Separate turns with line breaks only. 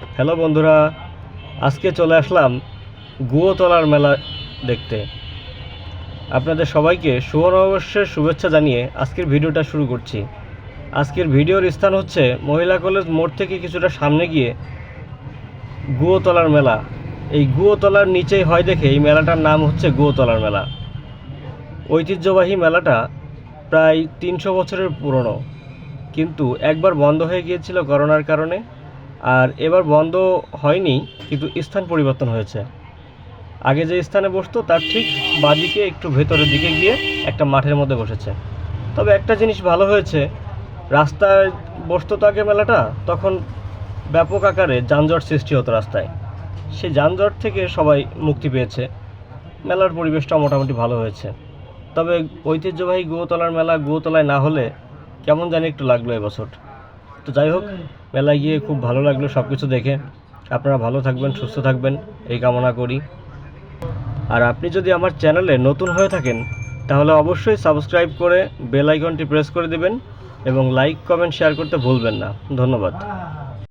Hello বন্ধুরা, আজকে চলে আসলাম গুয়োতলার মেলা দেখতে। আপনাদের সবাইকে শুভ নববর্ষের শুভেচ্ছা জানিয়ে আজকের ভিডিওটা শুরু করছি। আজকের ভিডিওর স্থান হচ্ছে মহিলা কলেজ মোড় থেকে কিছুটা সামনে গিয়ে গুয়োতলার মেলা। এই গুয়োতলার নিচেই হয় দেখে এই মেলাটার নাম হচ্ছে গুয়োতলার মেলা। ঐতিহ্যবাহী মেলাটা প্রায় তিনশো বছরের পুরনো। কিন্তু একবার বন্ধ হয়ে গিয়েছিল করোনার কারণে আর এবার বন্ধ হয়নি, কিন্তু স্থান পরিবর্তন হয়েছে। আগে যে স্থানে বসতো, তার ঠিক বাদিকে একটু ভেতরের দিকে গিয়ে একটা মাঠের মধ্যে বসেছে। তবে একটা জিনিস ভালো হয়েছে, রাস্তায় বসতো তো আগে মেলাটা, তখন ব্যাপক আকারে যানজট সৃষ্টি হতো রাস্তায়। সেই যানজট থেকে সবাই মুক্তি পেয়েছে। মেলার পরিবেশটা মোটামুটি ভালো হয়েছে। তবে ঐতিহ্যবাহী গুয়োতলার মেলা গুয়োতলায় না হলে কেমন জানি একটু লাগল এবছর তো যাই হোক, মেলায় গিয়ে খুব ভালো লাগল সব কিছু দেখে। আপনারা ভালো থাকবেন, সুস্থ থাকবেন, এই কামনা করি। আর আপনি যদি আমার চ্যানেলে নতুন হয়ে থাকেন, তাহলে অবশ্যই সাবস্ক্রাইব করে বেল আইকনটি প্রেস করে দেবেন এবং লাইক, কমেন্ট, শেয়ার করতে ভুলবেন না। ধন্যবাদ।